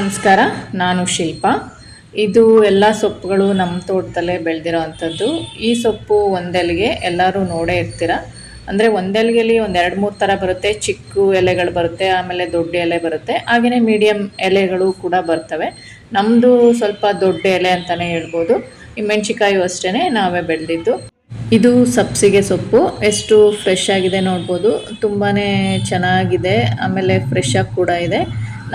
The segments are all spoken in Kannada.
ನಮಸ್ಕಾರ, ನಾನು ಶಿಲ್ಪ. ಇದು ಎಲ್ಲ ಸೊಪ್ಪುಗಳು ನಮ್ಮ ತೋಟದಲ್ಲೇ ಬೆಳೆದಿರೋ ಅಂಥದ್ದು ಈ ಸೊಪ್ಪು ಒಂದೆಲೆಗೆ ಎಲ್ಲರೂ ನೋಡೇ ಇರ್ತೀರ? ಅಂದರೆ ಒಂದೆಲ್ಗೆಲಿ ಒಂದು ಎರಡು ಮೂರು ಥರ ಬರುತ್ತೆ. ಚಿಕ್ಕ ಎಲೆಗಳು ಬರುತ್ತೆ, ಆಮೇಲೆ ದೊಡ್ಡ ಎಲೆ ಬರುತ್ತೆ. ಹಾಗೆಯೇ ಮೀಡಿಯಮ್ ಎಲೆಗಳು ಕೂಡ ಬರ್ತವೆ. ನಮ್ಮದು ಸ್ವಲ್ಪ ದೊಡ್ಡ ಎಲೆ ಅಂತಲೇ ಹೇಳ್ಬೋದು. ಈ ಮೆಣಸಿಕಾಯಿ ಅಷ್ಟೇ ನಾವೇ ಬೆಳೆದಿದ್ದು. ಇದು ಸಬ್ಸಿಗೆ ಸೊಪ್ಪು. ಎಷ್ಟು ಫ್ರೆಶ್ ಆಗಿದೆ ನೋಡ್ಬೋದು. ತುಂಬಾ ಚೆನ್ನಾಗಿದೆ. ಆಮೇಲೆ ಫ್ರೆಶ್ ಆಗಿ ಕೂಡ ಇದೆ.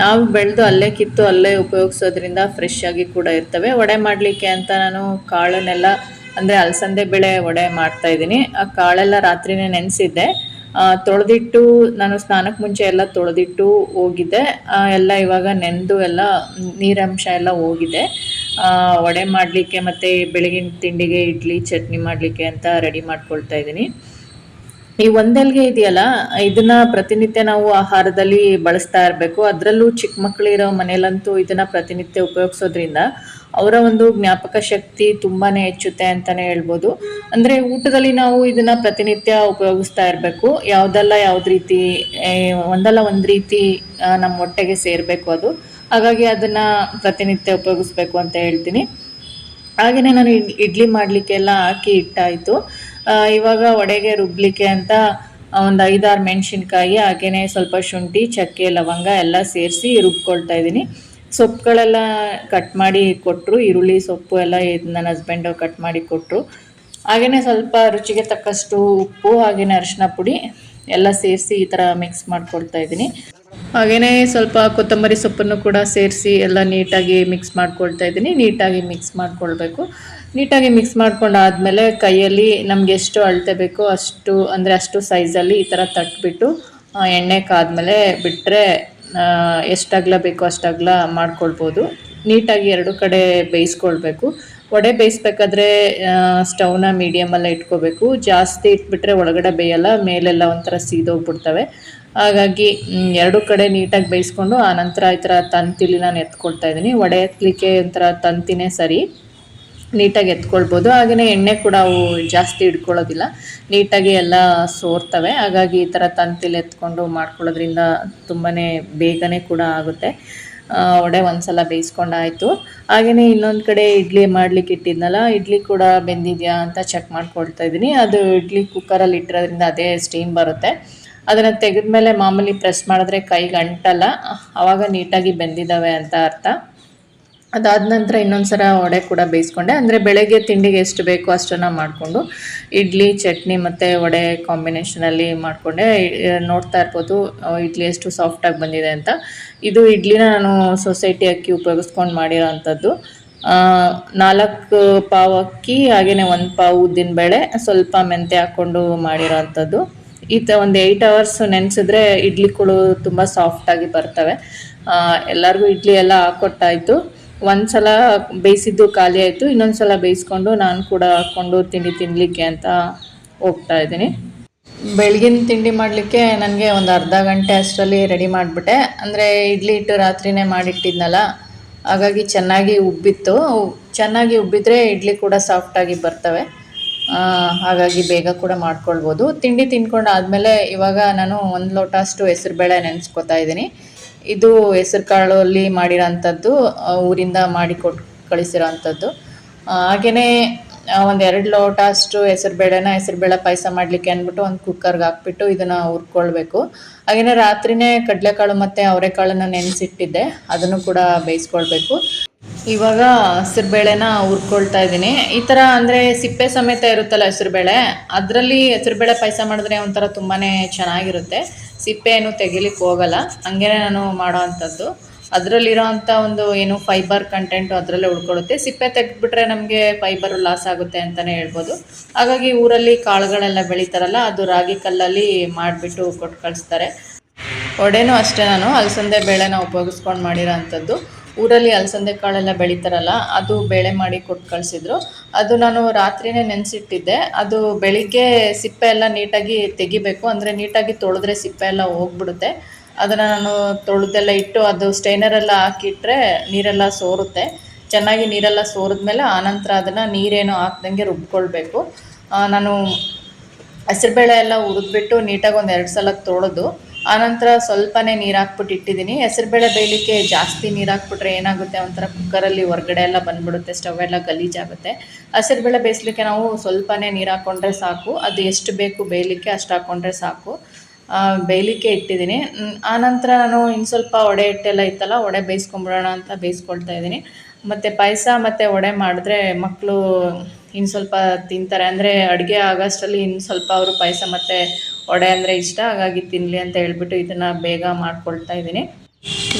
ನಾವು ಬೆಳೆದು ಅಲ್ಲೇ ಕಿತ್ತು ಅಲ್ಲೇ ಉಪಯೋಗಿಸೋದ್ರಿಂದ ಫ್ರೆಶ್ ಆಗಿ ಕೂಡ ಇರ್ತವೆ. ವಡೆ ಮಾಡಲಿಕ್ಕೆ ಅಂತ ನಾನು ಕಾಳನ್ನೆಲ್ಲ ಅಂದರೆ ಅಲಸಂದೆ ಬೆಳೆ ವಡೆ ಮಾಡ್ತಾ ಇದ್ದೀನಿ. ಆ ಕಾಳೆಲ್ಲ ರಾತ್ರಿನೇ ನೆನೆಸಿದ್ದೆ. ತೊಳೆದಿಟ್ಟು ನಾನು ಸ್ನಾನಕ್ಕೆ ಮುಂಚೆ ಎಲ್ಲ ತೊಳೆದಿಟ್ಟು ಹೋಗಿದ್ದೆ. ಎಲ್ಲ ಇವಾಗ ನೆನೆದು ಎಲ್ಲ ನೀರಂಶ ಎಲ್ಲ ಹೋಗಿದೆ. ವಡೆ ಮಾಡಲಿಕ್ಕೆ ಮತ್ತು ಬೆಳಗಿನ ತಿಂಡಿಗೆ ಇಡ್ಲಿ, ಚಟ್ನಿ ಮಾಡಲಿಕ್ಕೆ ಅಂತ ರೆಡಿ ಮಾಡ್ಕೊಳ್ತಾ ಇದ್ದೀನಿ. ಈ ಒಂದೆಲ್ಗೆ ಇದೆಯಲ್ಲ, ಇದನ್ನ ಪ್ರತಿನಿತ್ಯ ನಾವು ಆಹಾರದಲ್ಲಿ ಬಳಸ್ತಾ ಇರಬೇಕು. ಅದರಲ್ಲೂ ಚಿಕ್ಕ ಮಕ್ಕಳಿರೋ ಮನೇಲಂತೂ ಇದನ್ನ ಪ್ರತಿನಿತ್ಯ ಉಪಯೋಗಿಸೋದ್ರಿಂದ ಅವರ ಒಂದು ಜ್ಞಾಪಕ ಶಕ್ತಿ ತುಂಬಾನೇ ಹೆಚ್ಚುತ್ತೆ ಅಂತಾನೆ ಹೇಳ್ಬೋದು. ಅಂದ್ರೆ ಊಟದಲ್ಲಿ ನಾವು ಇದನ್ನ ಪ್ರತಿನಿತ್ಯ ಉಪಯೋಗಿಸ್ತಾ ಇರಬೇಕು. ಯಾವ್ದಲ್ಲ ಯಾವ್ದು ರೀತಿ ಒಂದಲ್ಲ ಒಂದ್ ರೀತಿ ನಮ್ಮ ಹೊಟ್ಟೆಗೆ ಸೇರಬೇಕು ಅದು. ಹಾಗಾಗಿ ಅದನ್ನ ಪ್ರತಿನಿತ್ಯ ಉಪಯೋಗಿಸ್ಬೇಕು ಅಂತ ಹೇಳ್ತೀನಿ. ಹಾಗೆಯೇ ನಾನು ಇಡ್- ಇಡ್ಲಿ ಮಾಡಲಿಕ್ಕೆಲ್ಲ ಹಾಕಿ ಇಟ್ಟಾಯಿತು. ಇವಾಗ ವಡೆಗೆ ರುಬ್ಲಿಕ್ಕೆ ಅಂತ ಒಂದು ಐದಾರು ಮೆಣಸಿನ್ಕಾಯಿ ಹಾಗೆಯೇ ಸ್ವಲ್ಪ ಶುಂಠಿ, ಚಕ್ಕೆ, ಲವಂಗ ಎಲ್ಲ ಸೇರಿಸಿ ರುಬ್ಕೊಳ್ತಾ ಇದ್ದೀನಿ. ಸೊಪ್ಪುಗಳೆಲ್ಲ ಕಟ್ ಮಾಡಿ ಕೊಟ್ಟರು ಈರುಳ್ಳಿ, ಸೊಪ್ಪು ಎಲ್ಲ ನನ್ನ ಹಸ್ಬೆಂಡು ಕಟ್ ಮಾಡಿ ಕೊಟ್ಟರು ಹಾಗೆಯೇ ಸ್ವಲ್ಪ ರುಚಿಗೆ ತಕ್ಕಷ್ಟು ಉಪ್ಪು ಹಾಗೆಯೇ ಅರಿಶಿನ ಪುಡಿ ಎಲ್ಲ ಸೇರಿಸಿ ಈ ಥರ ಮಿಕ್ಸ್ ಮಾಡ್ಕೊಳ್ತಾ ಇದ್ದೀನಿ. ಹಾಗೆಯೇ ಸ್ವಲ್ಪ ಕೊತ್ತಂಬರಿ ಸೊಪ್ಪನ್ನು ಕೂಡ ಸೇರಿಸಿ ಎಲ್ಲ ನೀಟಾಗಿ ಮಿಕ್ಸ್ ಮಾಡ್ಕೊಳ್ತಾ ಇದ್ದೀನಿ. ನೀಟಾಗಿ ಮಿಕ್ಸ್ ಮಾಡ್ಕೊಳ್ಬೇಕು. ನೀಟಾಗಿ ಮಿಕ್ಸ್ ಮಾಡ್ಕೊಂಡಾದಮೇಲೆ ಕೈಯಲ್ಲಿ ನಮ್ಗೆ ಎಷ್ಟು ಅಳತೆ ಬೇಕೋ ಅಷ್ಟು, ಅಂದರೆ ಅಷ್ಟು ಸೈಜಲ್ಲಿ ಈ ಥರ ತಟ್ಬಿಟ್ಟು ಎಣ್ಣೆ ಕಾದ್ಮೇಲೆ ಬಿಟ್ಟರೆ ಎಷ್ಟಾಗ್ಲ ಬೇಕೋ ಅಷ್ಟಾಗ್ಲ ಮಾಡ್ಕೊಳ್ಬೋದು. ನೀಟಾಗಿ ಎರಡು ಕಡೆ ಬೇಯಿಸ್ಕೊಳ್ಬೇಕು. ವಡೆ ಬೇಯಿಸ್ಬೇಕಾದ್ರೆ ಸ್ಟವ್ನ ಮೀಡಿಯಮಲ್ಲೇ ಇಟ್ಕೋಬೇಕು. ಜಾಸ್ತಿ ಇಟ್ಬಿಟ್ರೆ ಒಳಗಡೆ ಬೇಯಲ್ಲ, ಮೇಲೆಲ್ಲ ಒಂಥರ ಸೀದೋಗ್ಬಿಡ್ತವೆ. ಹಾಗಾಗಿ ಎರಡು ಕಡೆ ನೀಟಾಗಿ ಬೇಯಿಸ್ಕೊಂಡು ನಂತರ ಈ ಥರ ತಂತಿಲಿ ನಾನು ಎತ್ಕೊಳ್ತಾ ಇದ್ದೀನಿ. ವಡೆ ಎತ್ತಲಿಕ್ಕೆ ಒಂಥರ ತಂತಿನೇ ಸರಿ. ನೀಟಾಗಿ ಎತ್ಕೊಳ್ಬೋದು. ಹಾಗೆಯೇ ಎಣ್ಣೆ ಕೂಡ ಅವು ಜಾಸ್ತಿ ಇಟ್ಕೊಳ್ಳೋದಿಲ್ಲ ನೀಟಾಗಿ ಎಲ್ಲ ಸೋರ್ತವೆ. ಹಾಗಾಗಿ ಈ ಥರ ತಂತಿಲಿ ಎತ್ಕೊಂಡು ಮಾಡ್ಕೊಳ್ಳೋದ್ರಿಂದ ತುಂಬಾ ಬೇಗನೆ ಕೂಡ ಆಗುತ್ತೆ. ಒಡೆ ಒಂದ್ಸಲ ಬೇಯಿಸ್ಕೊಂಡಾಯಿತು. ಹಾಗೆಯೇ ಇನ್ನೊಂದು ಕಡೆ ಇಡ್ಲಿ ಮಾಡ್ಲಿಕ್ಕೆ ಇಟ್ಟಿದ್ನಲ್ಲ, ಇಡ್ಲಿ ಕೂಡ ಬೆಂದಿದೆಯಾ ಅಂತ ಚೆಕ್ ಮಾಡ್ಕೊಳ್ತಾ ಇದ್ದೀನಿ. ಅದು ಇಡ್ಲಿ ಕುಕ್ಕರಲ್ಲಿ ಇಟ್ಟಿರೋದ್ರಿಂದ ಅದೇ ಸ್ಟೀಮ್ ಬರುತ್ತೆ. ಅದನ್ನು ತೆಗೆದ್ಮೇಲೆ ಮಾಮೂಲಿ ಪ್ರೆಸ್ ಮಾಡಿದ್ರೆ ಕೈಗೆ ಅಂಟಲ್ಲ ಆವಾಗ ನೀಟಾಗಿ ಬೆಂದಿದ್ದಾವೆ ಅಂತ ಅರ್ಥ. ಅದಾದ ನಂತರ ಇನ್ನೊಂದು ಸಲ ವಡೆ ಕೂಡ ಬೇಯಿಸ್ಕೊಂಡೆ. ಅಂದರೆ ಬೆಳಗ್ಗೆ ತಿಂಡಿಗೆ ಎಷ್ಟು ಬೇಕೋ ಅಷ್ಟನ್ನು ಮಾಡಿಕೊಂಡು, ಇಡ್ಲಿ, ಚಟ್ನಿ ಮತ್ತು ವಡೆ ಕಾಂಬಿನೇಷನಲ್ಲಿ ಮಾಡಿಕೊಂಡೆ. ನೋಡ್ತಾ ಇರ್ಬೋದು ಇಡ್ಲಿ ಎಷ್ಟು ಸಾಫ್ಟಾಗಿ ಬಂದಿದೆ ಅಂತ. ಇದು ಇಡ್ಲಿನ ನಾನು ಸೊಸೈಟಿ ಅಕ್ಕಿ ಉಪಯೋಗಿಸ್ಕೊಂಡು ಮಾಡಿರೋ ಅಂಥದ್ದು ನಾಲ್ಕು ಪಾವ್ ಅಕ್ಕಿ ಹಾಗೆಯೇ ಒಂದು ಪಾವು ಉದ್ದಿನಬೇಳೆ, ಸ್ವಲ್ಪ ಮೆಂತೆ ಹಾಕ್ಕೊಂಡು ಮಾಡಿರೋ ಅಂಥದ್ದು ಈ ತ ಒಂದು ಏಯ್ಟ್ ಅವರ್ಸ್ ನೆನೆಸಿದ್ರೆ ಇಡ್ಲಿಗಳು ತುಂಬ ಸಾಫ್ಟಾಗಿ ಬರ್ತವೆ. ಎಲ್ಲರಿಗೂ ಇಡ್ಲಿ ಎಲ್ಲ ಹಾಕ್ಕೊಟ್ಟಾಯಿತು ಒಂದು ಸಲ ಬೇಯಿಸಿದ್ದು ಖಾಲಿ ಆಯಿತು ಇನ್ನೊಂದು ಸಲ ಬೇಯಿಸ್ಕೊಂಡು ನಾನು ಕೂಡ ಹಾಕ್ಕೊಂಡು ತಿಂಡಿ ತಿನ್ನಲಿಕ್ಕೆ ಅಂತ ಹೋಗ್ತಾ ಇದ್ದೀನಿ. ಬೆಳಗಿನ ತಿಂಡಿ ಮಾಡಲಿಕ್ಕೆ ನನಗೆ ಒಂದು ಅರ್ಧ ಗಂಟೆ ಅಷ್ಟರಲ್ಲಿ ರೆಡಿ ಮಾಡಿಬಿಟ್ಟೆ. ಅಂದರೆ ಇಡ್ಲಿ ಹಿಟ್ಟು ರಾತ್ರಿನೇ ಮಾಡಿಟ್ಟಿದ್ನಲ್ಲ, ಹಾಗಾಗಿ ಚೆನ್ನಾಗಿ ಉಬ್ಬಿತ್ತು. ಚೆನ್ನಾಗಿ ಉಬ್ಬಿದ್ರೆ ಇಡ್ಲಿ ಕೂಡ ಸಾಫ್ಟಾಗಿ ಬರ್ತವೆ. ಹಾಗಾಗಿ ಬೇಗ ಕೂಡ ಮಾಡ್ಕೊಳ್ಬೋದು. ತಿಂಡಿ ತಿನ್ಕೊಂಡು ಆದಮೇಲೆ ಇವಾಗ ನಾನು ಒಂದು ಲೋಟ ಅಷ್ಟು ಹೆಸರುಬೇಳೆ ನೆನೆಸ್ಕೊತಾ ಇದ್ದೀನಿ. ಇದು ಹೆಸರು ಕಾಳಲ್ಲಿ ಮಾಡಿರೋಂಥದ್ದು ಊರಿಂದ ಮಾಡಿ ಕೊಟ್ಟು ಕಳಿಸಿರೋ ಅಂಥದ್ದು ಹಾಗೆಯೇ ಒಂದು ಎರಡು ಲೋಟ ಅಷ್ಟು ಹೆಸರುಬೇಳೆನ ಹೆಸರುಬೇಳೆ ಪಾಯಸ ಮಾಡಲಿಕ್ಕೆ ಅಂದ್ಬಿಟ್ಟು ಒಂದು ಕುಕ್ಕರ್ಗೆ ಹಾಕ್ಬಿಟ್ಟು ಇದನ್ನು ಹುರ್ಕೊಳ್ಬೇಕು. ಹಾಗೆಯೇ ರಾತ್ರಿನೇ ಕಡಲೆಕಾಳು ಮತ್ತು ಅವರೆಕಾಳನ್ನು ನೆನೆಸಿಟ್ಟಿದ್ದೆ. ಅದನ್ನು ಕೂಡ ಬೇಯಿಸ್ಕೊಳ್ಬೇಕು. ಇವಾಗ ಹೆಸರುಬೇಳೆನ ಹುರ್ಕೊಳ್ತಾ ಇದ್ದೀನಿ. ಈ ಥರ ಅಂದರೆ ಸಿಪ್ಪೆ ಸಮೇತ ಇರುತ್ತಲ್ಲ ಹೆಸರುಬೇಳೆ, ಅದರಲ್ಲಿ ಹೆಸರುಬೇಳೆ ಪಾಯಸ ಮಾಡಿದ್ರೆ ಒಂಥರ ತುಂಬಾ ಚೆನ್ನಾಗಿರುತ್ತೆ. ಸಿಪ್ಪೆ ಏನು ತೆಗಿಲಿಕ್ಕೆ ಹೋಗಲ್ಲ ಹಂಗೆ ನಾನು ಮಾಡೋ ಅಂಥದ್ದು. ಅದರಲ್ಲಿರೋ ಅಂಥ ಒಂದು ಏನು ಫೈಬರ್ ಕಂಟೆಂಟು ಅದರಲ್ಲೇ ಉಳ್ಕೊಳ್ಳುತ್ತೆ. ಸಿಪ್ಪೆ ತೆಗೆದ್ಬಿಟ್ರೆ ನಮಗೆ ಫೈಬರು ಲಾಸ್ ಆಗುತ್ತೆ ಅಂತಲೇ ಹೇಳ್ಬೋದು. ಹಾಗಾಗಿ ಊರಲ್ಲಿ ಕಾಳುಗಳೆಲ್ಲ ಬೆಳೀತಾರಲ್ಲ, ಅದು ರಾಗಿ ಕಲ್ಲಲ್ಲಿ ಮಾಡಿಬಿಟ್ಟು ಕೊಟ್ಟು ಕಳಿಸ್ತಾರೆ. ವಡೆನೂ ಅಷ್ಟೇ ನಾನು, ಅಲಸಂದೆ ಬೇಳೆನ ಉಪಯೋಗಿಸ್ಕೊಂಡು ಮಾಡಿರೋ ಅಂಥದ್ದು. ಊರಲ್ಲಿ ಅಲಸಂದೆ ಕಾಳೆಲ್ಲ ಬೆಳೀತಾರಲ್ಲ, ಅದು ಬೇಳೆ ಮಾಡಿ ಕೊಟ್ಟು ಕಳಿಸಿದ್ರು. ಅದು ನಾನು ರಾತ್ರಿನೇ ನೆನೆಸಿಟ್ಟಿದ್ದೆ. ಅದು ಬೆಳಿಗ್ಗೆ ಸಿಪ್ಪೆ ಎಲ್ಲ ನೀಟಾಗಿ ತೆಗಿಬೇಕು, ಅಂದರೆ ನೀಟಾಗಿ ತೊಳೆದ್ರೆ ಸಿಪ್ಪೆ ಎಲ್ಲ ಹೋಗ್ಬಿಡುತ್ತೆ. ಅದನ್ನು ನಾನು ತೊಳೆದೆಲ್ಲ ಇಟ್ಟು ಅದು ಸ್ಟೈನರೆಲ್ಲ ಹಾಕಿಟ್ರೆ ನೀರೆಲ್ಲ ಸೋರುತ್ತೆ. ಚೆನ್ನಾಗಿ ನೀರೆಲ್ಲ ಸೋರಿದ್ಮೇಲೆ ಆನಂತರ ಅದನ್ನು ನೀರೇನು ಹಾಕ್ದಂಗೆ ರುಬ್ಕೊಳ್ಬೇಕು. ನಾನು ಹಸಿರುಬೇಳೆ ಎಲ್ಲ ಹುರಿದ್ಬಿಟ್ಟು ನೀಟಾಗಿ ಒಂದು ಎರಡು ಸಲ ತೊಳೆದು ಆನಂತರ ಸ್ವಲ್ಪನೇ ನೀರು ಹಾಕ್ಬಿಟ್ಟು ಇಟ್ಟಿದ್ದೀನಿ ಹೆಸರುಬೇಳೆ ಬೇಯಲಿಕ್ಕೆ ಜಾಸ್ತಿ ನೀರು ಹಾಕ್ಬಿಟ್ರೆ ಏನಾಗುತ್ತೆ? ಒಂಥರ ಕುಕ್ಕರಲ್ಲಿ ಹೊರಗಡೆ ಎಲ್ಲ ಬಂದ್ಬಿಡುತ್ತೆ, ಸ್ಟವ್ ಎಲ್ಲ ಗಲೀಜಾಗುತ್ತೆ. ಹೆಸರುಬೇಳೆ ಬೇಯಿಸ್ಲಿಕ್ಕೆ ನಾವು ಸ್ವಲ್ಪನೇ ನೀರು ಹಾಕ್ಕೊಂಡ್ರೆ ಸಾಕು. ಅದು ಎಷ್ಟು ಬೇಕು ಬೇಯಲಿಕ್ಕೆ ಅಷ್ಟು ಹಾಕ್ಕೊಂಡ್ರೆ ಸಾಕು. ಬೇಯಲಿಕ್ಕೆ ಇಟ್ಟಿದ್ದೀನಿ. ಆನಂತರ ನಾನು ಇನ್ನು ಸ್ವಲ್ಪ ಒಡೆ ಹಿಟ್ಟೆಲ್ಲ ಇತ್ತಲ್ಲ ಒಡೆ ಬೇಯಿಸ್ಕೊಂಬಿಡೋಣ ಅಂತ ಬೇಯಿಸ್ಕೊಳ್ತಾ ಇದ್ದೀನಿ. ಮತ್ತು ಪಾಯಸ ಮತ್ತು ಒಡೆ ಮಾಡಿದ್ರೆ ಮಕ್ಕಳು ಇನ್ನು ಸ್ವಲ್ಪ ತಿಂತಾರೆ. ಅಂದರೆ ಅಡುಗೆ ಆಗೋಷ್ಟರಲ್ಲಿ ಇನ್ನು ಸ್ವಲ್ಪ ಅವರು ಪಾಯಸ ಮತ್ತು ವಡೆ ಅಂದರೆ ಇಷ್ಟ, ಹಾಗಾಗಿ ತಿನ್ನಲಿ ಅಂತ ಹೇಳ್ಬಿಟ್ಟು ಇದನ್ನು ಬೇಗ ಮಾಡ್ಕೊಳ್ತಾ ಇದ್ದೀನಿ.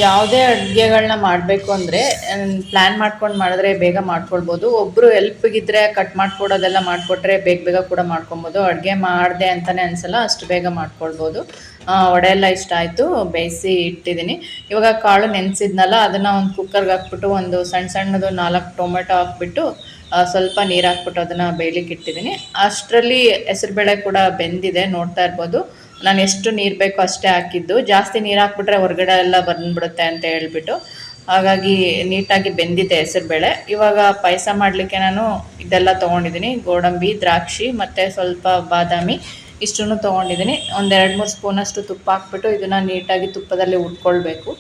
ಯಾವುದೇ ಅಡುಗೆಗಳನ್ನ ಮಾಡಬೇಕು ಅಂದರೆ ಪ್ಲ್ಯಾನ್ ಮಾಡ್ಕೊಂಡು ಮಾಡಿದ್ರೆ ಬೇಗ ಮಾಡ್ಕೊಳ್ಬೋದು. ಒಬ್ಬರು ಹೆಲ್ಪ್ಗಿದ್ರೆ ಕಟ್ ಮಾಡಿಕೊಡೋದೆಲ್ಲ ಮಾಡಿಕೊಟ್ರೆ ಬೇಗ ಬೇಗ ಕೂಡ ಮಾಡ್ಕೊಬೋದು ಅಡುಗೆ ಮಾಡಿದೆ ಅಂತಲೇ ಅನಿಸಲ್ಲ, ಅಷ್ಟು ಬೇಗ ಮಾಡ್ಕೊಳ್ಬೋದು. ವಡೆ ಎಲ್ಲ ಇಷ್ಟ ಆಯಿತು, ಬೇಯಿಸಿ ಇಟ್ಟಿದ್ದೀನಿ. ಇವಾಗ ಕಾಳು ನೆನೆಸಿದ್ನಲ್ಲ, ಅದನ್ನು ಒಂದು ಕುಕ್ಕರ್ಗೆ ಹಾಕ್ಬಿಟ್ಟು ಒಂದು ಸಣ್ಣ ಸಣ್ಣದು ನಾಲ್ಕು ಟೊಮೆಟೊ ಹಾಕ್ಬಿಟ್ಟು ಸ್ವಲ್ಪ ನೀರು ಹಾಕ್ಬಿಟ್ಟು ಅದನ್ನು ಬೇಯಲಿಕ್ಕೆ ಇಟ್ಟಿದ್ದೀನಿ ಅಷ್ಟರಲ್ಲಿ ಹೆಸರುಬೇಳೆ ಕೂಡ ಬೆಂದಿದೆ, ನೋಡ್ತಾ ಇರ್ಬೋದು. ನಾನು ಎಷ್ಟು ನೀರು ಬೇಕೋ ಅಷ್ಟೇ ಹಾಕಿದ್ದು. ಜಾಸ್ತಿ ನೀರು ಹಾಕ್ಬಿಟ್ರೆ ಹೊರಗಡೆ ಎಲ್ಲ ಬಂದ್ಬಿಡುತ್ತೆ ಅಂತ ಹೇಳ್ಬಿಟ್ಟು. ಹಾಗಾಗಿ ನೀಟಾಗಿ ಬೆಂದಿದೆ ಹೆಸರುಬೇಳೆ ಇವಾಗ ಪಾಯಸ ಮಾಡಲಿಕ್ಕೆ ನಾನು ಇದೆಲ್ಲ ತೊಗೊಂಡಿದ್ದೀನಿ ಗೋಡಂಬಿ, ದ್ರಾಕ್ಷಿ ಮತ್ತು ಸ್ವಲ್ಪ ಬಾದಾಮಿ ಇಷ್ಟನ್ನು ತೊಗೊಂಡಿದ್ದೀನಿ ಒಂದೆರಡು ಮೂರು ಸ್ಪೂನಷ್ಟು ತುಪ್ಪ ಹಾಕ್ಬಿಟ್ಟು ಇದನ್ನು ನೀಟಾಗಿ ತುಪ್ಪದಲ್ಲಿ ಉಟ್ಕೊಳ್ಬೇಕು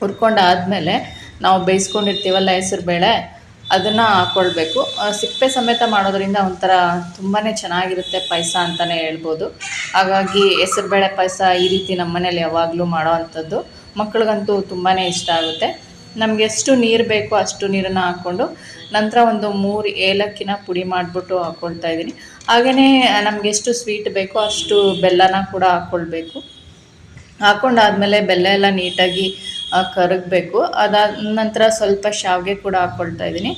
ಹುರ್ಕೊಂಡಾದಮೇಲೆ ನಾವು ಬೇಯಿಸ್ಕೊಂಡಿರ್ತೀವಲ್ಲ ಹೆಸರುಬೇಳೆ ಅದನ್ನು ಹಾಕ್ಕೊಳ್ಬೇಕು ಸಿಪ್ಪೆ ಸಮೇತ ಮಾಡೋದ್ರಿಂದ ಒಂಥರ ತುಂಬಾ ಚೆನ್ನಾಗಿರುತ್ತೆ ಪಾಯಸ ಅಂತಲೇ ಹೇಳ್ಬೋದು. ಹಾಗಾಗಿ ಹೆಸರುಬೇಳೆ ಪಾಯಸ ಈ ರೀತಿ ನಮ್ಮ ಮನೇಲಿ ಯಾವಾಗಲೂ ಮಾಡೋ ಅಂಥದ್ದು ಮಕ್ಳಿಗಂತೂ ತುಂಬಾ ಇಷ್ಟ ಆಗುತ್ತೆ. ನಮ್ಗೆ ಎಷ್ಟು ನೀರು ಬೇಕೋ ಅಷ್ಟು ನೀರನ್ನು ಹಾಕ್ಕೊಂಡು ನಂತರ ಒಂದು ಮೂರು ಏಲಕ್ಕಿನ ಪುಡಿ ಮಾಡಿಬಿಟ್ಟು ಹಾಕ್ಕೊಳ್ತಾ ಇದ್ದೀನಿ. ಹಾಗೆಯೇ ನಮ್ಗೆ ಎಷ್ಟು ಸ್ವೀಟ್ ಬೇಕೋ ಅಷ್ಟು ಬೆಲ್ಲನ ಕೂಡ ಹಾಕ್ಕೊಳ್ಬೇಕು ಹಾಕೊಂಡಾದ್ಮೇಲೆ ಬೆಲ್ಲ ಎಲ್ಲ ನೀಟಾಗಿ ಕರಗಬೇಕು. ಅದಾದ ನಂತರ ಸ್ವಲ್ಪ ಶಾವಿಗೆ ಕೂಡ ಹಾಕ್ಕೊಳ್ತಾ ಇದ್ದೀನಿ.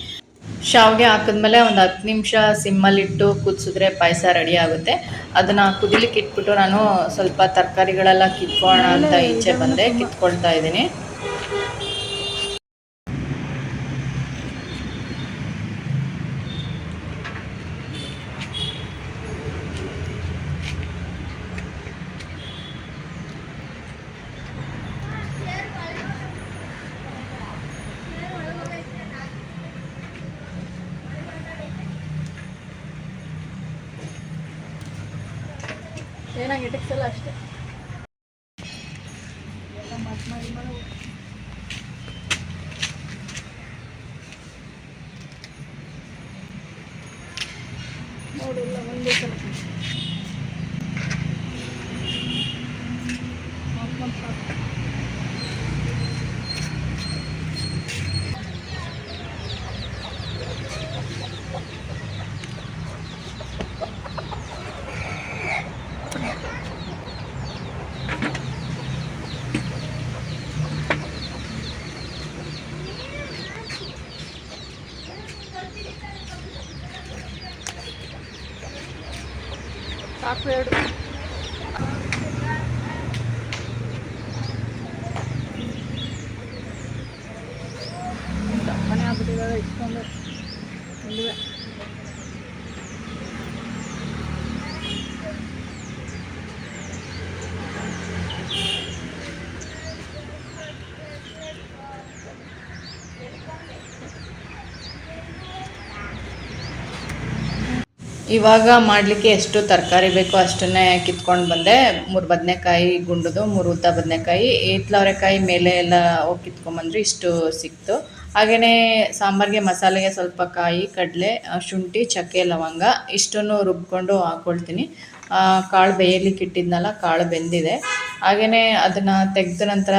ಶಾವಿಗೆ ಹಾಕಿದ್ಮೇಲೆ ಒಂದು ಹತ್ತು ನಿಮಿಷ ಸಿಮ್ಮಲ್ಲಿಟ್ಟು ಕುದಿಸಿದ್ರೆ ಪಾಯಸ ರೆಡಿ ಆಗುತ್ತೆ. ಅದನ್ನು ಕುದಿಲಿಕ್ಕೆ ಇಟ್ಬಿಟ್ಟು ನಾನು ಸ್ವಲ್ಪ ತರಕಾರಿಗಳೆಲ್ಲ ಕಿತ್ಕೊಳ್ಳೋಣ ಅಂತ ಈಚೆ ಬಂದೆ ಕಿತ್ಕೊಳ್ತಾ ಇದ್ದೀನಿ. ಏನಾಗಿ ಟಿಕ್ಸಲ್ಲ ಮಾಡಿ ನೋಡಿಲ್ಲ ಸಾಕು ಎರಡು ದಪ್ಪನೇ ಆಗ್ಬಿಟ್ಟಿದ್ದಾರೆ ಇಟ್ಕೊಂಡು ಇಲ್ಲಿವೆ ಇವಾಗ ಮಾಡಲಿಕ್ಕೆ ಎಷ್ಟು ತರಕಾರಿ ಬೇಕೋ ಅಷ್ಟನ್ನೇ ಕಿತ್ಕೊಂಡು ಬಂದೆ. ಮೂರು ಬದನೆಕಾಯಿ ಗುಂಡದು, ಮೂರು ಉದ್ದ ಬದನೆಕಾಯಿ. ಏತ್ಲವರೆಕಾಯಿ ಮೇಲೆ ಎಲ್ಲ ಹೋಗಿ ಕಿತ್ಕೊಂಬಂದ್ರೆ ಇಷ್ಟು ಸಿಕ್ತು. ಹಾಗೆಯೇ ಸಾಂಬಾರಿಗೆ ಮಸಾಲೆಗೆ ಸ್ವಲ್ಪ ಕಾಯಿ, ಕಡಲೆ, ಶುಂಠಿ, ಚಕ್ಕೆ, ಲವಂಗ ಇಷ್ಟನ್ನು ರುಬ್ಕೊಂಡು ಹಾಕ್ಕೊಳ್ತೀನಿ ಕಾಳು ಬೇಯಲಿಕ್ಕೆ ಇಟ್ಟಿದ್ನಲ್ಲ, ಕಾಳು ಬೆಂದಿದೆ. ಹಾಗೆಯೇ ಅದನ್ನು ತೆಗೆದ ನಂತರ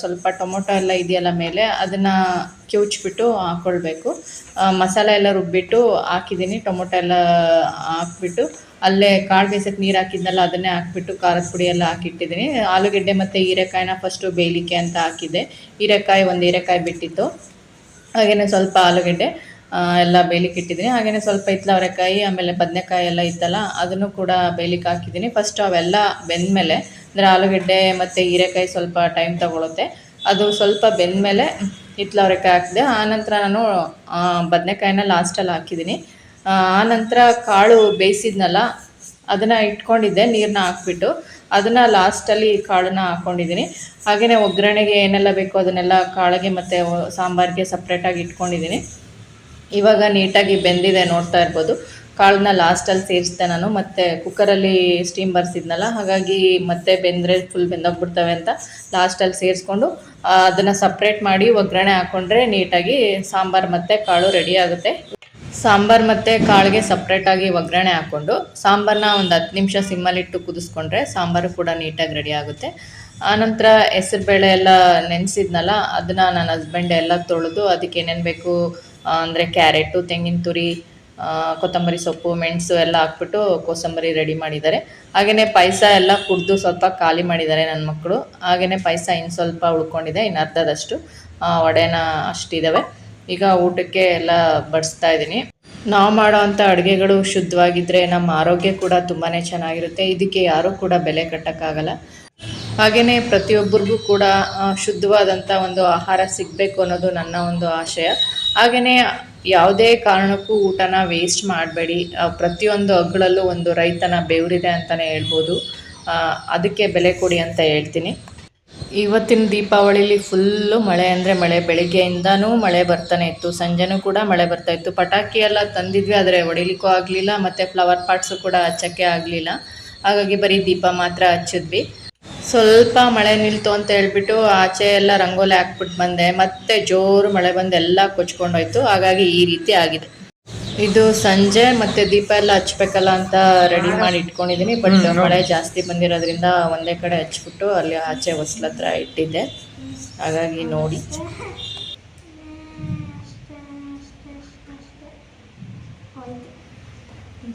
ಸ್ವಲ್ಪ ಟೊಮೊಟೊ ಎಲ್ಲ ಇದೆಯಲ್ಲ ಮೇಲೆ, ಅದನ್ನು ಕಿವುಚ್ಬಿಟ್ಟು ಹಾಕ್ಕೊಳ್ಬೇಕು ಮಸಾಲೆ ಎಲ್ಲ ರುಬ್ಬಿಟ್ಟು ಹಾಕಿದ್ದೀನಿ, ಟೊಮೊಟೊ ಎಲ್ಲ ಹಾಕ್ಬಿಟ್ಟು. ಅಲ್ಲೇ ಕಾಳು ಬೇಯಿಸಕ್ಕೆ ನೀರು ಹಾಕಿದ್ನಲ್ಲ, ಅದನ್ನೇ ಹಾಕ್ಬಿಟ್ಟು ಖಾರದ ಪುಡಿ ಎಲ್ಲ ಹಾಕಿಟ್ಟಿದ್ದೀನಿ. ಆಲೂಗೆಡ್ಡೆ ಮತ್ತು ಹೀರೆಕಾಯಿನ ಫಸ್ಟು ಬೇಯಲಿಕ್ಕೆ ಅಂತ ಹಾಕಿದ್ದೆ. ಹೀರೆಕಾಯಿ, ಒಂದು ಹೀರೆಕಾಯಿ ಬಿಟ್ಟಿತ್ತು. ಹಾಗೆಯೇ ಸ್ವಲ್ಪ ಆಲೂಗೆಡ್ಡೆ. ಎಲ್ಲ ಬೇಯಲಿಕ್ಕೆ ಇಟ್ಟಿದ್ದೀನಿ. ಹಾಗೆಯೇ ಸ್ವಲ್ಪ ಹಿತ್ಲವರೆಕಾಯಿ, ಆಮೇಲೆ ಬದನೆಕಾಯಿ ಎಲ್ಲ ಇತ್ತಲ್ಲ, ಅದನ್ನು ಕೂಡ ಬೇಯಲಿಕ್ಕೆ ಹಾಕಿದ್ದೀನಿ. ಫಸ್ಟ್ ಅವೆಲ್ಲ ಬೆಂದಮೇಲೆ, ಅಂದರೆ ಆಲೂಗೆಡ್ಡೆ ಮತ್ತು ಹೀರೆಕಾಯಿ ಸ್ವಲ್ಪ ಟೈಮ್ ತಗೊಳುತ್ತೆ. ಅದು ಸ್ವಲ್ಪ ಬೆಂದಮೇಲೆ ಹಿತ್ಲವರೆಕಾಯಿ ಹಾಕಿದೆ ಆನಂತರ ನಾನು ಬದನೆಕಾಯಿನ ಲಾಸ್ಟಲ್ಲಿ ಹಾಕಿದ್ದೀನಿ. ಆನಂತರ ಕಾಳು ಬೇಯಿಸಿದ್ನಲ್ಲ, ಅದನ್ನು ಇಟ್ಕೊಂಡಿದ್ದೆ ನೀರನ್ನ ಹಾಕ್ಬಿಟ್ಟು. ಅದನ್ನು ಲಾಸ್ಟಲ್ಲಿ ಕಾಳನ್ನ ಹಾಕ್ಕೊಂಡಿದ್ದೀನಿ ಹಾಗೆಯೇ ಒಗ್ಗರಣೆಗೆ ಏನೆಲ್ಲ ಬೇಕೋ ಅದನ್ನೆಲ್ಲ ಕಾಳಿಗೆ ಮತ್ತು ಸಾಂಬಾರಿಗೆ ಸಪ್ರೇಟಾಗಿ ಇಟ್ಕೊಂಡಿದ್ದೀನಿ. ಇವಾಗ ನೀಟಾಗಿ ಬೆಂದಿದೆ ನೋಡ್ತಾ ಇರ್ಬೋದು. ಕಾಳನ್ನ ಲಾಸ್ಟಲ್ಲಿ ಸೇರಿಸ್ದೆ ನಾನು, ಮತ್ತು ಕುಕ್ಕರಲ್ಲಿ ಸ್ಟೀಮ್ ಬರ್ಸಿದ್ನಲ್ಲ, ಹಾಗಾಗಿ ಮತ್ತೆ ಬೆಂದರೆ ಫುಲ್ ಬೆಂದೋಗ್ಬಿಡ್ತವೆ ಅಂತ ಲಾಸ್ಟಲ್ಲಿ ಸೇರಿಸ್ಕೊಂಡು ಅದನ್ನು ಸಪ್ರೇಟ್ ಮಾಡಿ ಒಗ್ಗರಣೆ ಹಾಕ್ಕೊಂಡ್ರೆ ನೀಟಾಗಿ ಸಾಂಬಾರು ಮತ್ತು ಕಾಳು ರೆಡಿ ಆಗುತ್ತೆ. ಸಾಂಬಾರು ಮತ್ತು ಕಾಳಿಗೆ ಸಪ್ರೇಟಾಗಿ ಒಗ್ಗರಣೆ ಹಾಕ್ಕೊಂಡು ಸಾಂಬಾರನ್ನ ಒಂದು ಹತ್ತು ನಿಮಿಷ ಸಿಮ್ಮಲ್ಲಿಟ್ಟು ಕುದಿಸ್ಕೊಂಡ್ರೆ ಸಾಂಬಾರು ಕೂಡ ನೀಟಾಗಿ ರೆಡಿ ಆಗುತ್ತೆ. ಆನಂತರ ಹೆಸರುಬೇಳೆ ಎಲ್ಲ ನೆನೆಸಿದ್ನಲ್ಲ, ಅದನ್ನು ನನ್ನ ಹಸ್ಬೆಂಡ್ ಎಲ್ಲ ತೊಳೆದು ಅದಕ್ಕೆ ಏನೇನು ಬೇಕು ಅಂದರೆ ಕ್ಯಾರೆಟು, ತೆಂಗಿನ ತುರಿ ಕೊತ್ತಂಬರಿ ಸೊಪ್ಪು, ಮೆಣಸು ಎಲ್ಲ ಹಾಕ್ಬಿಟ್ಟು ಕೋಸಂಬರಿ ರೆಡಿ ಮಾಡಿದ್ದಾರೆ. ಹಾಗೆಯೇ ಪಾಯಸ ಎಲ್ಲ ಕುಡಿದು ಸ್ವಲ್ಪ ಖಾಲಿ ಮಾಡಿದ್ದಾರೆ ನನ್ನ ಮಕ್ಕಳು ಹಾಗೆಯೇ ಪಾಯಸ ಇನ್ನು ಸ್ವಲ್ಪ ಉಳ್ಕೊಂಡಿದೆ ಇನ್ನು ಅರ್ಧದಷ್ಟು. ವಡೆನ ಅಷ್ಟಿದ್ದಾವೆ ಈಗ ಊಟಕ್ಕೆ ಎಲ್ಲ ಬಡಿಸ್ತಾ ಇದ್ದೀನಿ. ನಾವು ಮಾಡೋ ಅಂಥ ಅಡುಗೆಗಳು ಶುದ್ಧವಾಗಿದ್ದರೆ ನಮ್ಮ ಆರೋಗ್ಯ ಕೂಡ ತುಂಬಾ ಚೆನ್ನಾಗಿರುತ್ತೆ. ಇದಕ್ಕೆ ಯಾರೂ ಕೂಡ ಬೆಲೆ ಕಟ್ಟೋಕ್ಕಾಗಲ್ಲ. ಹಾಗೆಯೇ ಪ್ರತಿಯೊಬ್ಬರಿಗೂ ಕೂಡ ಶುದ್ಧವಾದಂಥ ಒಂದು ಆಹಾರ ಸಿಗಬೇಕು ಅನ್ನೋದು ನನ್ನ ಒಂದು ಆಶಯ. ಹಾಗೆಯೇ ಯಾವುದೇ ಕಾರಣಕ್ಕೂ ಊಟನ ವೇಸ್ಟ್ ಮಾಡಬೇಡಿ. ಪ್ರತಿಯೊಂದು ಅಗ್ಗಳಲ್ಲೂ ಒಂದು ರೈತನ ಬೆವರಿದೆ ಅಂತಲೇ ಹೇಳ್ಬೋದು. ಅದಕ್ಕೆ ಬೆಲೆ ಕೊಡಿ ಅಂತ ಹೇಳ್ತೀನಿ. ಇವತ್ತಿನ ದೀಪಾವಳಿಲಿ ಫುಲ್ಲು ಮಳೆ ಅಂದರೆ ಮಳೆ. ಬೆಳಗ್ಗೆಯಿಂದನೂ ಮಳೆ ಬರ್ತಾನೆ ಇತ್ತು. ಸಂಜೆನೂ ಕೂಡ ಮಳೆ ಬರ್ತಾ ಇತ್ತು. ಪಟಾಕಿ ಎಲ್ಲ ತಂದಿದ್ವಿ, ಆದರೆ ಹೊಡಿಲಿಕ್ಕೂ ಆಗಲಿಲ್ಲ. ಮತ್ತು ಫ್ಲವರ್ ಪಾಟ್ಸು ಕೂಡ ಹಚ್ಚೋಕ್ಕೆ ಆಗಲಿಲ್ಲ. ಹಾಗಾಗಿ ಬರೀ ದೀಪ ಮಾತ್ರ ಹಚ್ಚಿದ್ವಿ. ಸ್ವಲ್ಪ ಮಳೆ ನಿಲ್ತು ಅಂತ ಹೇಳ್ಬಿಟ್ಟು ಆಚೆ ಎಲ್ಲ ರಂಗೋಲಿ ಹಾಕ್ಬಿಟ್ಟು ಬಂದೆ. ಮತ್ತೆ ಜೋರು ಮಳೆ ಬಂದು ಎಲ್ಲ ಕೊಚ್ಕೊಂಡೋಯ್ತು ಹಾಗಾಗಿ ಈ ರೀತಿ ಆಗಿದೆ. ಇದು ಸಂಜೆ ಮತ್ತೆ ದೀಪ ಎಲ್ಲ ಹಚ್ಬೇಕಲ್ಲ ಅಂತ ರೆಡಿ ಮಾಡಿ ಇಟ್ಕೊಂಡಿದ್ದೀನಿ. ಬಟ್ ಮಳೆ ಜಾಸ್ತಿ ಬಂದಿರೋದ್ರಿಂದ ಒಂದೇ ಕಡೆ ಹಚ್ಬಿಟ್ಟು ಅಲ್ಲಿ ಆಚೆ ಹೊಸ್ಲ ಹತ್ರ ಇಟ್ಟಿದ್ದೆ. ಹಾಗಾಗಿ ನೋಡಿ.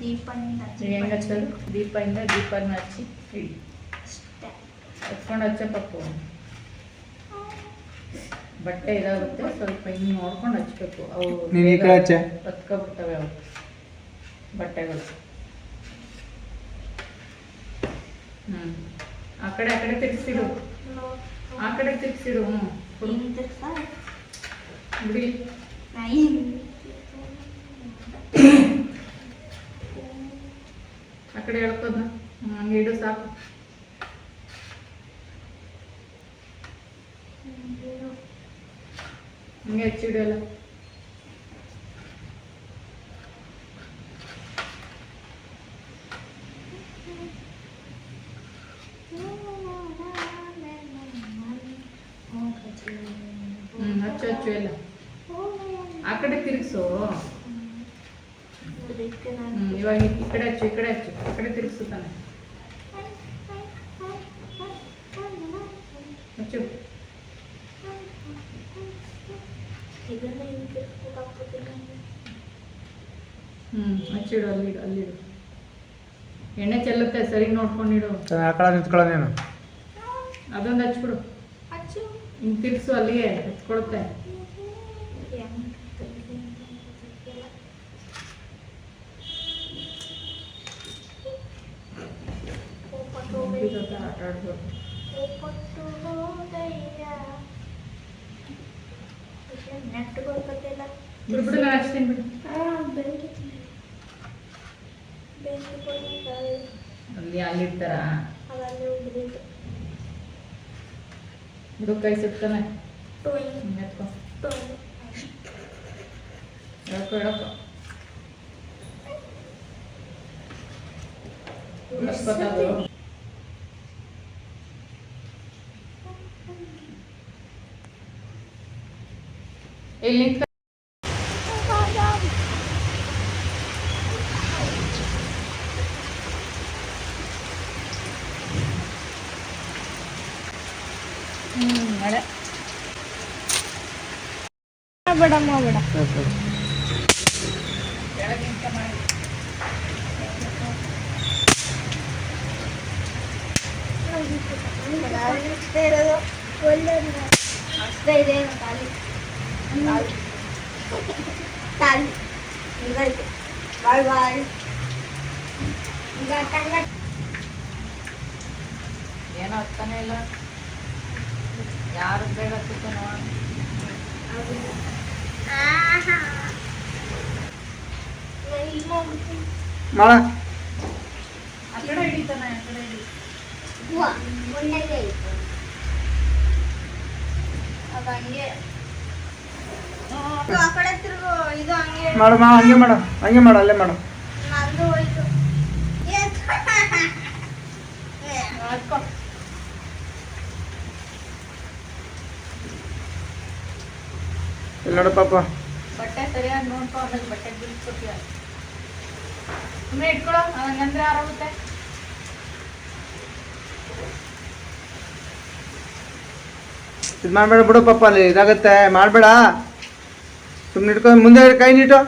ದೀಪ ದೀಪದಿಂದ ದೀಪನ ಹಚ್ಚಿ. ಇಡಿ ಹಚ್ಕೊಂಡು ಹಚ್ಚಪ್ಪು ಬಟ್ಟೆ ಇದಾಗುತ್ತೆ ಸ್ವಲ್ಪ ಹಿಂಗೆ ನೋಡ್ಕೊಂಡು ಹಚ್ಬೇಕು. ಅವು ಕಡೆ ಅವು ಬಟ್ಟೆಗಳು. ಹ್ಞೂ ಆ ಕಡೆ ಆ ಕಡೆ ತಿರ್ಗಿಸಿಡು. ಆ ಕಡೆ ತಿರ್ಗಿಸಿಡು ಹ್ಞೂ. ಬಿಡಿ. ಆ ಕಡೆ ಹೇಳ್ಕೋದ ಹಂಗೆ ಇಡು ಸಾಕು. ಹಂಗೆ ಹಚ್ಚಿಡು ಎಲ್ಲ ಹ್ಞೂ ಹಚ್ಚು ಹಚ್ಚು ಎಲ್ಲ ಆ ಕಡೆ ತಿರುಗಿಸು ಹ್ಞೂ ಇವಾಗ ಈ ಈ ಕಡೆ ಹಚ್ಚು ಹಚ್ಚು ಹಚ್ಚು ಹ್ಞೂ ಹಚ್ಚಿಡು ಅಲ್ಲಿಡು ಅಲ್ಲಿಡು ಎಣ್ಣೆ ಚೆಲ್ಲುತ್ತೆ ಸರಿ ನೋಡ್ಕೊಂಡಿಡು ಆ ಕಡೆ ನಿಂತ್ಕೊಳ್ಳೋ ನೀನು. ಅದೊಂದು ಹಚ್ಬಿಡು. ಹಿಂಗೆ ತಿರ್ಸು ಅಲ್ಲಿಗೆ ಹಚ್ಕೊಳುತ್ತೆ ಬಿಡು ಬಿಡು ನಾನು ಹಚ್ತೀನಿ ಬಿಡು ಅಲ್ಲಿ ಅಲ್ಲಿರ್ತಾರ? ಬಿಡು ಕೈ ಸುತ್ತಾನೆ. ಹಿಂಗೆ ಎತ್ಕೊ. ಎಳ್ಕೊ ಎಳ್ಕೊ. ಎಷ್ಟ್ ಇಲ್ಲಿ ಬೇಡ. ಇದಾಯ್ತು ಬಾಯ್ ಬಾಯ್ ಏನೋ ಹತ್ತಾನೆ ಇಲ್ಲ. ಯಾರು ಬೇಡ ಹತ್ತುತ್ತೆ മോളെ. മാഡം ആ അങ്ങ മാഡം അങ്ങ മാഡം അല്ലേ മാഡം നടന്നു പോയിക്കോ ನೋಡು ಪಾಪ. ಬಟ್ಟೆ ಸರಿಯಾಗಿ ನೋಡ್ಕೊ ಆಮೇಲೆ ಬಟ್ಟೆ ಬಿಡಿಸ್ಕೊತೀಯ ಸುಮ್ಮನೆ ಇಟ್ಕೊಳೋ ಹಂಗಂದ್ರೆ ಆರಾಗುತ್ತೆ. ಇದು ಮಾಡಬೇಡ ಬಿಡು ಪಾಪ ಅಲ್ಲಿ ಇದಾಗತ್ತೆ. ಮಾಡಬೇಡ. ಸುಮ್ಮನೆ ಇಟ್ಕೊಂಡು ಮುಂದೆ ಕೈ ನೀಟು.